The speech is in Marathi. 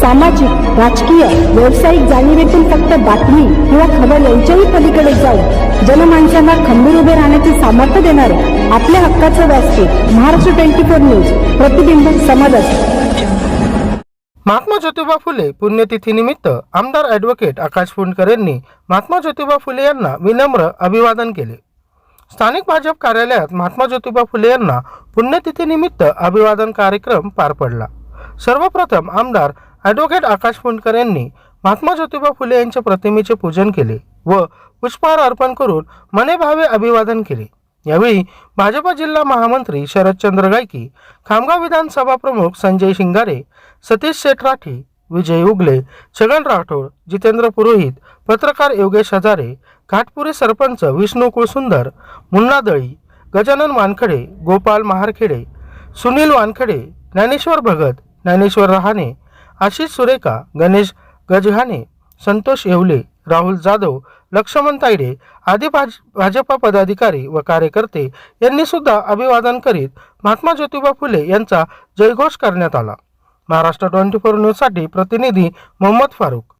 सामाजिक राजकीय व्यावसायिक जाणीवेतून फक्त बातमी किंवा खबर यांच्याही पलीकडे जाऊन जनमानसांना खंबीर उभे राहण्याचे सामर्थ्य देणारे आपल्या हक्काचं व्यासपीठ महाराष्ट्र ट्वेंटी फोर न्यूज प्रतिबिंब समाजाचे महात्मा ज्योतिबा फुले पुण्यतिथीनिमित्त आमदार ॲडव्होकेट आकाश फुंडकर यांनी महात्मा ज्योतिबा फुले यांना विनम्र अभिवादन केले. स्थानिक भाजप कार्यालयात महात्मा ज्योतिबा फुले यांना पुण्यतिथीनिमित्त अभिवादन कार्यक्रम पार पडला. सर्वप्रथम आमदार ॲडव्होकेट आकाश फुंडकर यांनी महात्मा ज्योतिबा फुले यांच्या प्रतिमेचे पूजन केले व पुष्पहार अर्पण करून मनेभावे अभिवादन केले. यावेळी भाजपा जिल्हा महामंत्री शरदचंद्र गायकी खामगाव विधानसभा प्रमुख संजय शिंगारे सतीश शेठ राठी विजय उगले छगन राठोड जितेंद्र पुरोहित पत्रकार योगेश हजारे घाटपुरी सरपंच विष्णू कुळसुंदर मुन्ना दळी गजानन वानखडे गोपाल महारखेडे सुनील वानखडे ज्ञानेश्वर भगत ज्ञानेश्वर रहाणे आशिष सुरेखा गणेश गजहाने संतोष येवले राहुल जाधव लक्ष्मण तायडे आदी भाज भाजपा पदाधिकारी व कार्यकर्ते यांनी सुद्धा अभिवादन करीत महात्मा ज्योतिबा फुले यांचा जयघोष करण्यात आला. महाराष्ट्र ट्वेंटी फोर न्यूजसाठी प्रतिनिधी मोहम्मद फारूक